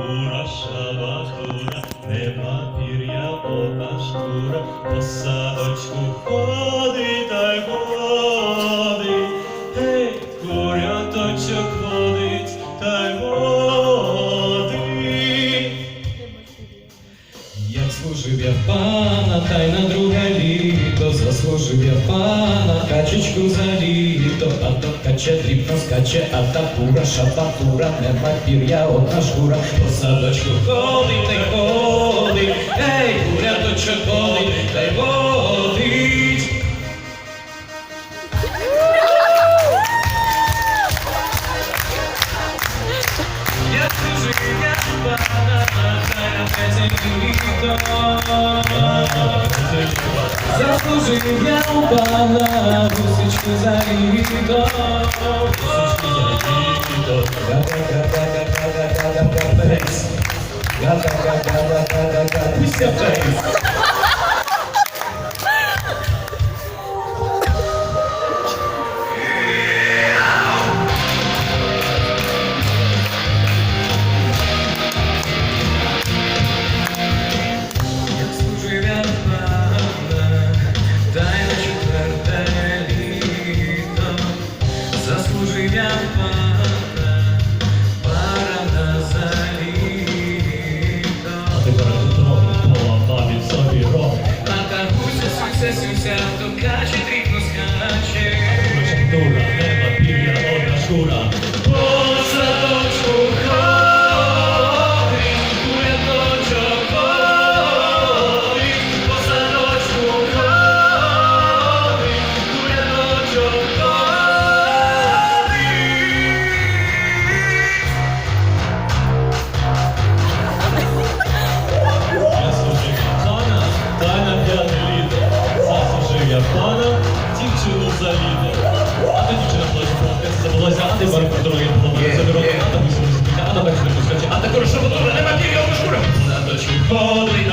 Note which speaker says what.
Speaker 1: а та кура шабатура, нема пір'я одна шкура, по садочку ходить та й ходить, гей, куряточок ходить та й водить.
Speaker 2: Як служив я пана, та й на друге літо, заслужив я пана, качечку за літо, а то каче дрібно скаче, а та кура шапатура, нема пір'я одна шкура, по садочку ходить, та й ходить, ей, куряточок ходить, та й водить. Я служив я пана, та й третє літо. Заслужив я у пана гусечку за літо. Га-га-га-га-га-га-га-га-га-га-га-га-га. Га-га-га-га-га-га-га. Пусть я фейс. Як Sincerando
Speaker 1: а також що вона
Speaker 2: не матір'я шкура. Заточку е, ходить.